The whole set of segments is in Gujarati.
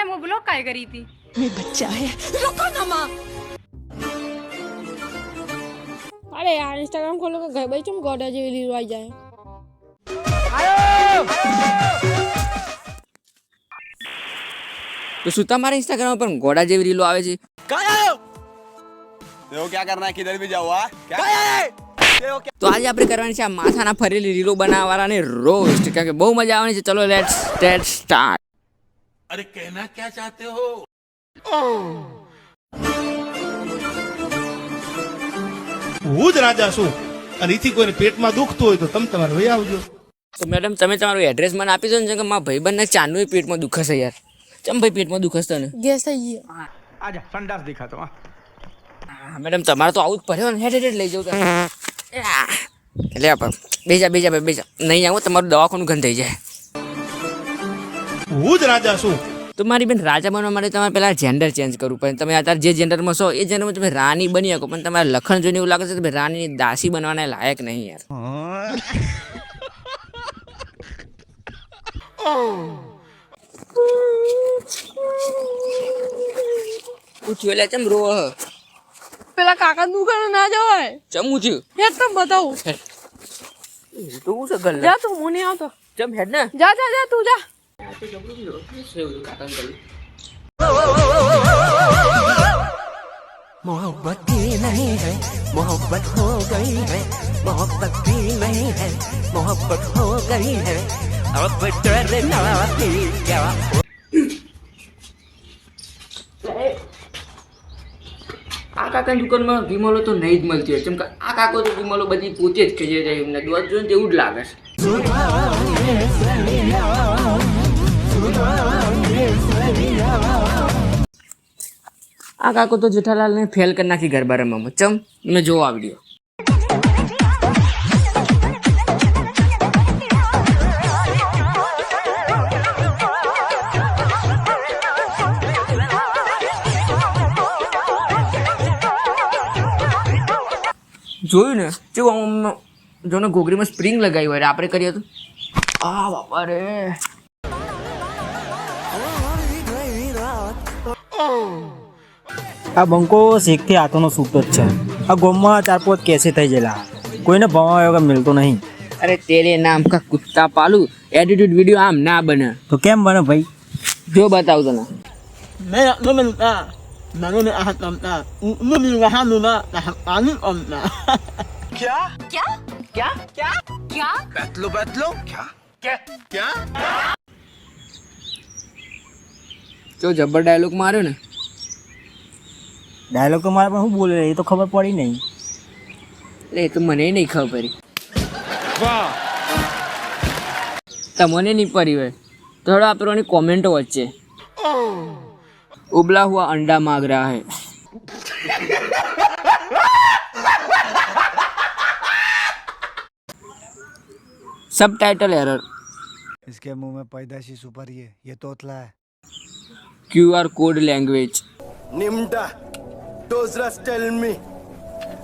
ને હું બ્લોક કાય કરી હતી મેં બચ્ચા હે રોકો ના માં અરે યાર ઇન્સ્ટાગ્રામ ખોલો કે ઘર ભાઈ ચમ ગોડા જેવી લીરવાઈ જાય તો શું તમારા ઇન્સ્ટાગ્રામ પર ઘોડા જેવી રીલો આવે છે તો આજે આપણે કરવાની છે આ માથાના ફરેલી રીલો બનાવવાના ને રોસ્ટ કારણ કે બહુ મજા આવવાની છે ચલો લેટ્સ સ્ટાર્ટ अरे कहना क्या चाहते हो હું જ રાજા છું અને એથી કોઈને પેટમાં દુખતું હોય તો તમે તમારે વહી આવજો તો મેડમ તમે તમારું એડ્રેસ મને આપી દો ને જેમ કે મારા ભાઈબંધને ચાંદનું પેટમાં દુખશે યાર ચમ ભાઈ પેટમાં દુખશે તને ગેસ થઈ ગયો आजा संडास दिखा तो हाँ હા મેડમ તમારે તો આવું જ પડે ને હેડ હેડ લઈ જાઉં તમે એટલે આપણે બેજા બેજા ભાઈ બેજા નહીં આવું તમારું દવાખાનું ગંધ થઈ જાય હું જ રાજા છું. તો મારી બેન રાજા બનવા માટે તમારે પહેલાં જેન્ડર ચેન્જ કરવું પડે. તમે અત્યારે જે જેન્ડરમાં છો એ જેન્ડરમાં તમે રાની બની શકો પણ તમારે લખણ જોઈને એવું લાગે છે કે તમે રાણીની દાસી બનવાના લાયક નહીં યાર. પૂછ્યું એટલે ચમ રો પેલા કાકા દુકાને ના જવાય. ચમું થયું હેડ તમ બતાવું. તું શું છે ગલ્લે? જા તું મને આવતો. ચમ હેડ ને. જા જા જા તું જા. मोहब्बत भी नहीं है मोहब्बत हो गई है मोहब्बत भी नहीं है मोहब्बत हो गई है अब डरना भी क्या આ કાકાની દુકાનમાં વિમલો તો નહીં જ મળતી હોય ચમ કે આ કાકો તો વિમલો બધી પોતે જ ખાઈ જાય એમને દોત જોઈને તો એવું જ લાગે છે આ કાકો તો જેઠાલાલને ફેલ કરી નાખી ગરબા રમવામાં ચમ તમે જોવો આ વીડિયો જોયું ને? જો આમ જોને ઘોઘરીમાં સ્પ્રિંગ લગાવી હોય આપણે કરીએ તો? આ બાપા રે. આ બંકો શીખથી હાથોનો છૂટો જ છે આ ગોમમાં ચાર પાંચ કેસે થઈ ગયેલા કોઈને ભણાવ્યો કે મિલતો નહીં અરે તેરે નામ કા કુત્તા પાલુ એટીટ્યુડ વિડિયો આમ ના બને તો કેમ બને ભાઈ જો બતાવું તને મેં નો મેં તા નાનો ને આહ તમ તા નો મેં વહા નો ના આની ઓમ ના ક્યા ક્યા ક્યા ક્યા ક્યા બતલો બતલો ક્યા ક્યા ક્યા જો જબર ડાયલોગ માર્યો ને. ડાયલોગ તો મારે પણ શું બોલે એ તો ખબર પડી નહીં. એટલે એ તો મને નહીં ખબર પડી. તમને નહીં પડી હોય. થોડો આપણોની કોમેન્ટો વચ્ચે. ઉબલા હુઆ અંડા માગ રહ્યા હે. સબ टाइटल એરર इसके मुंह में पैदाशी सुपर ये ये तोतला है। ક્યુઆર કોડ લેંગ્વેજ નિમડા ડોઝરસ સ્ટેલ મી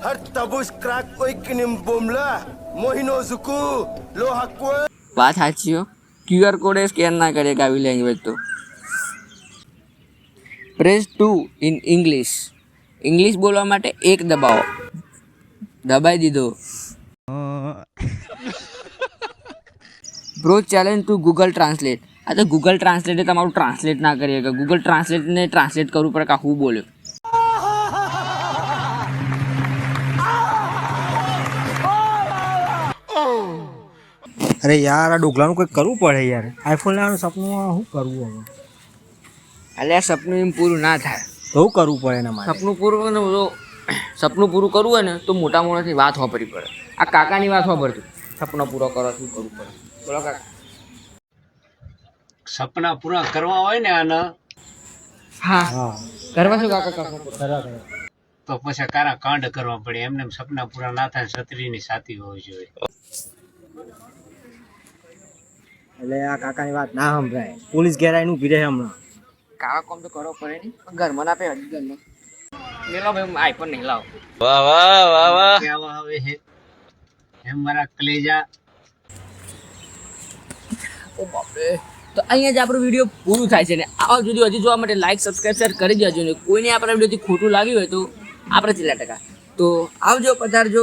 હર તબુસ ક્રાક કોઈક નિમ બોમલા મોહિનો ઝુકુ લો હકુ વાત સાચી હો ક્યુઆર કોડ સ્કેન ના કરે કાવી લેંગ્વેજ તો press two in English English બોલવા માટે એક દબાવો દબાઈ દીધો bro challenge to Google translate આ તો ગૂગલ ટ્રાન્સલેટે તમારું ટ્રાન્સલેટ ના કરી શકે. ગૂગલ ટ્રાન્સલેટને ટ્રાન્સલેટ કરવું પડે કે હું બોલ્યો. અરે યાર આ ડોગલાનું કંઈક કરવું પડે યાર. આઈફોન લેવાનું સપનું શું કરવું હવે? એટલે આ સપનું એમ પૂરું ના થાય. તો શું કરવું પડે એના માટે? સપનું પૂરું ને તો સપનું પૂરું કરવું હોય ને તો મોટા મોટાથી વાત વાપરવી પડે. આ કાકાની વાત વાપરતું સપનો પૂરો કરો શું કરવું પડે? બોલો કાકા. સપના પૂરા કરવા હોય ને આના હા. હા. કરવા શું કાકા કાકા તો પછી કારા કાંડ કરવા પડે. એમને સપના પૂરા ના થાય છત્રીની સાથી હોવી જોઈએ. એટલે આ કાકાની વાત ના સંભળાય. પોલીસ ઘેરનું ભીરે રહે હમણાં. કાકા કોમ તો કરવો પડે નહીં ઘર ઘરમાં ના પે આઈ પણ નહીં લાવો. વાહ વાહ વાહ વાહ. કેવા આવે હે એમ મારા કલેજા. ઓ બાપરે. તો અહીંયા જ આપણો વીડિયો પૂરું થાય છે ને આવા જ વીડિયો હજી જોવા માટે લાઇક સબસ્ક્રાઈબ શેર કરી દેજો ને કોઈને આપણા વિડીયોથી ખોટું લાગ્યું હોય તો આપણે છેલ્લા ટકા. તો આવજો, પધારજો.